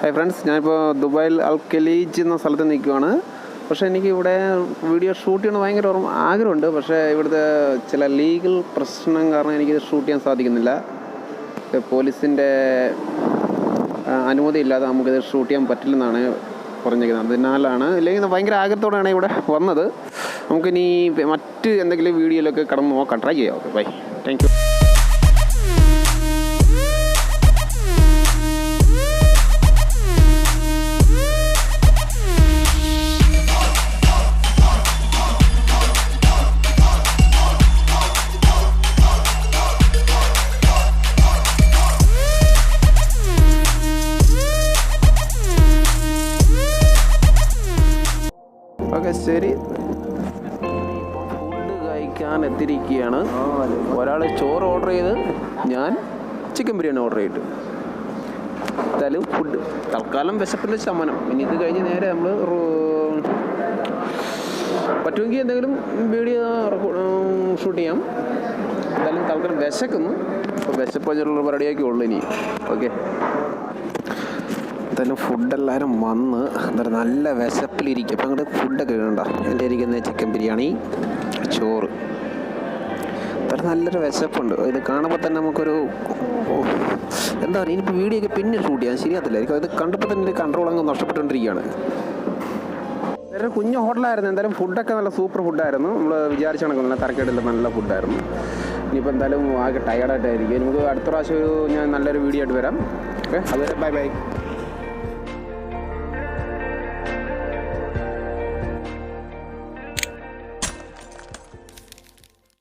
Hi friends ഞാനിപ്പോൾ ദുബായിൽ അൽ ഖലീജ് എന്ന സ്ഥലത്ത് നിൽക്കുവാണ്. പക്ഷേ എനിക്ക് ഇവിടെ വീഡിയോ ഷൂട്ട് ചെയ്യണം ഭയങ്കര ഓർമ്മ ആഗ്രഹമുണ്ട്. പക്ഷേ ഇവിടുത്തെ ചില ലീഗൽ പ്രശ്നം കാരണം എനിക്കിത് ഷൂട്ട് ചെയ്യാൻ സാധിക്കുന്നില്ല. പോലീസിന്റെ അനുമതി ഇല്ലാതെ നമുക്കിത് ഷൂട്ട് ചെയ്യാൻ പറ്റില്ലെന്നാണ് പറഞ്ഞിരിക്കുന്നത്. അതിനാലാണ് ഇല്ലെങ്കിൽ ഭയങ്കര ആഗ്രഹത്തോടെയാണ് ഇവിടെ വന്നത്. നമുക്കിനി മറ്റ് എന്തെങ്കിലും വീഡിയോയിലൊക്കെ കടന്ന് നോക്കാം. ട്രൈ ചെയ്യാം. Okay bye thank you okay ശരി. ഫുഡ് കഴിക്കാൻ എത്തിയിരിക്കുകയാണ്. ഒരാൾ ചോറ് ഓർഡർ ചെയ്ത് ഞാൻ ചിക്കൻ ബിരിയാണി ഓർഡർ ചെയ്തിട്ട്. എന്തായാലും ഫുഡ് തൽക്കാലം വിശപ്പിന്റെ ശമനം. ഇനി ഇത് കഴിഞ്ഞ് നേരെ നമ്മൾ പറ്റുമെങ്കിൽ എന്തെങ്കിലും വീഡിയോ ഷൂട്ട് ചെയ്യാം. എന്തായാലും തൽക്കാലം വിശക്കുന്നു. അപ്പോൾ വിശപ്പ് വെച്ചിട്ടുള്ള പരിപാടിയൊക്കെ ഉള്ളു ഇനി. ഓക്കെ എന്തായാലും ഫുഡ് എല്ലാവരും വന്ന് എന്താ നല്ല വിശപ്പിലിരിക്കും. അപ്പം അങ്ങോട്ട് ഫുഡൊക്കെ വേണ്ട എന്റെ ഇരിക്കുന്ന ചിക്കൻ ബിരിയാണി ചോറ്. അത്ര നല്ലൊരു വിശപ്പുണ്ട്. ഇത് കാണുമ്പോൾ തന്നെ നമുക്കൊരു എന്താ പറയുക ഇനിയിപ്പോൾ വീഡിയോ ഒക്കെ പിന്നെ ഷൂട്ട് ചെയ്യാൻ ശരിയാത്തില്ലായിരിക്കും ഇത് കണ്ടപ്പോൾ തന്നെ ഒരു കൺട്രോൾ അങ്ങ് നഷ്ടപ്പെട്ടുകൊണ്ടിരിക്കുകയാണ്. ഒരു കുഞ്ഞു ഹോട്ടലായിരുന്നു. എന്തായാലും ഫുഡൊക്കെ നല്ല സൂപ്പർ ഫുഡായിരുന്നു നമ്മൾ വിചാരിച്ച കണക്ക് നല്ല തരക്കേടില്ല നല്ല ഫുഡായിരുന്നു ഇനിയിപ്പോൾ എന്തായാലും ആകെ ടയർഡായിട്ടായിരിക്കും നമുക്ക് അടുത്ത പ്രാവശ്യം ഒരു ഞാൻ നല്ലൊരു വീഡിയോ ആയിട്ട് വരാം. ഓക്കെ അതുവരെ ബൈ ബൈ